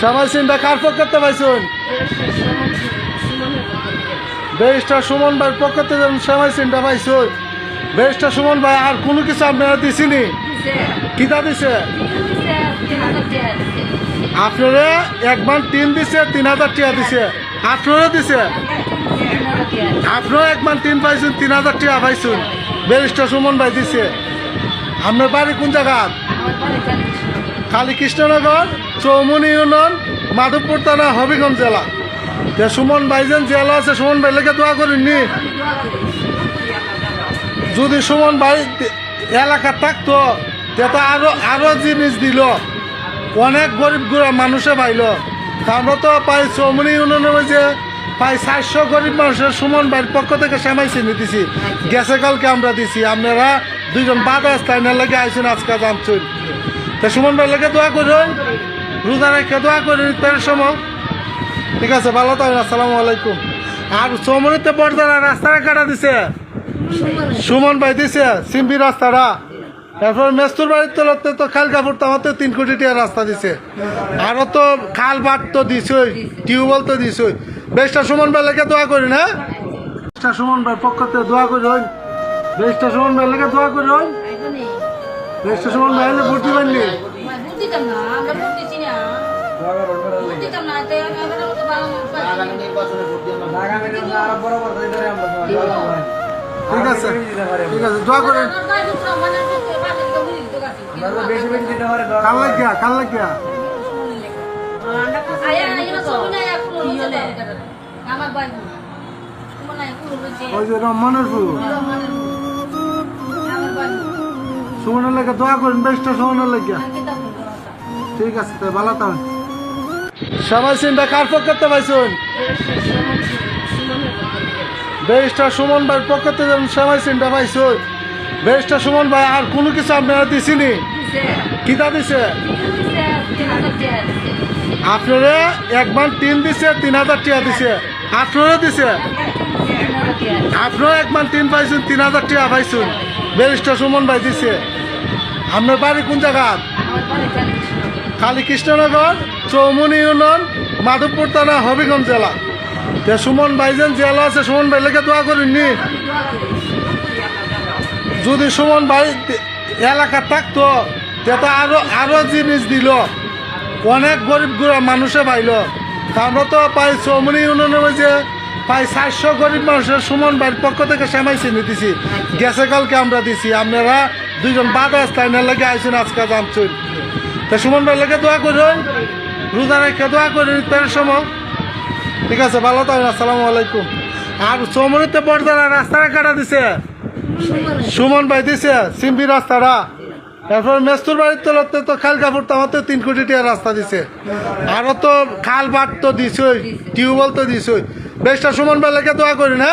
সবাই চিন্তা কার পক্ষতে পাইছুন? বেশটা সুমন ভাইয়ের পক্ষতে যেমন সবাই চিন্তা পাইছুন বেশটা সুমন ভাই, আর কোনো কিছু আপনারা দিছিনি? কিতা দিছে? আপনারা একবার তিন দিছে, তিন হাজার টাকা দিছে। আপনারা দিছে? আপনারা একবার তিন পাইছুন, তিন হাজার টাকা পাইছুন। বেরিস্টার সুমন ভাই দিছে। আপনার বাড়ি কোন জায়গা? কালী কৃষ্ণনগর চৌমনি ইউনিয়ন, মাধবপুর থানা, হবিগঞ্জ জেলা। তে সুমন ভাই যেন জেলা আছে, সুমন ভাই লেগে দোয়া করেননি। যদি সুমন ভাই এলাকা থাকতো, তে তো আরও আরও জিনিস দিল। অনেক গরিব গুড়া মানুষে পাইল। তা আমরা তো পাই চৌমনি ইউনিয়নের মধ্যে প্রায় চারশো গরিব মানুষের সুমন ভাইয়ের পক্ষ থেকে সেমাই চিনি দিছি। গেছে কালকে আমরা দিছি। আপনারা দুইজন বাদ না লেগে আইসেন আজকে জানছেন তা সুমন ভাই লেগে দোয়া করুন, রোজা রেখে দোয়া করুন ইফতারের সময় ঠিক আছে, ভালো থাকেন, আসসালামু আলাইকুম। আর চৌমনিতে বড়দারা রাস্তাটা কাটা দিছে। সুমন ভাই দিছে সিম্পি রাস্তাটা। তারপর মেস্তুর বাড়ির তলতে তো খাল কাপড় তামাতে তিন কোটি টাকা রাস্তা দিছে। আরও তো খাল বাট তো দিছই, টিউবওয়েল তো দিছই। বেশটা সুমন ভাই লেগে দোয়া করি না বেশটা সুমন ভাই পক্ষতে দোয়া করি বেশটা সুমন ভাই লেগে দোয়া করি ভাই হলে ভর্তি পারলি ঠিক আছে ঠিক আছে দোয়া করেন। কাল লাগিয়া কাল লাগিয়া। রহমানের ফুল সুমনের লেগে দোয়া করেন বেশটা লাগিয়া ঠিক আছে তাই ভালো তাহলে সবাই চিন্তা কার পক্ষতে পাইছুন? বেশটা সুমন ভাইয়ের পক্ষতে যেমন সবাই চিন্তা পাইছুন। বেশটা সুমন ভাই আর কোনো কিছু আপনারা দিছিনি? কিতা দিছে? আপনারা একবার তিন দিছে তিন হাজার টিয়া দিছে। আপনারা দিছে? আপনারা একবার তিন পাইছুন তিন হাজার টিয়া পাইছুন। বেরিস্টার সুমন ভাই দিছে। আপনার বাড়ি কোন জায়গা? কালী কৃষ্ণনগর চৌমনি ইউনিয়ন মাধবপুর থানা হবিগঞ্জ জেলা। তে সুমন ভাই যেন জেলা আছে সুমন ভাই লেগে দোয়া করেননি। যদি সুমন ভাই এলাকা থাকতো তে তো আরও আরও জিনিস দিল। অনেক গরিব গুড়া মানুষে পাইল। আমরা তো পাই চৌমনি ইউনিয়নের মধ্যে প্রায় চারশো গরিব মানুষের সুমন ভাইয়ের পক্ষ থেকে সেমাই চিনি দিছি। গেছে কালকে আমরা দিছি। আপনারা দুইজন বাদ রাস্তায় না লেগে আইসেন আজকে জানছেন তা সুমন ভাই লেগে দোয়া করুন রোজা রেখে দোয়া করুন ইফতারের সময়। ঠিক আছে, ভালো থাকেন, আসসালামু আলাইকুম। আর চৌমনিতে বড়দারা রাস্তাটা কাটা দিছে। সুমন ভাই দিছে সিম্পি রাস্তাটা। তারপর মেস্তুর বাড়ির তলতে তো খাল কাপড় তামাতে তিন কোটি টাকা রাস্তা দিছে। আরও তো খাল বাট তো দিছই, টিউবওয়েল তো দিছই। বেশটা সুমন ভাই লেগে দোয়া করি না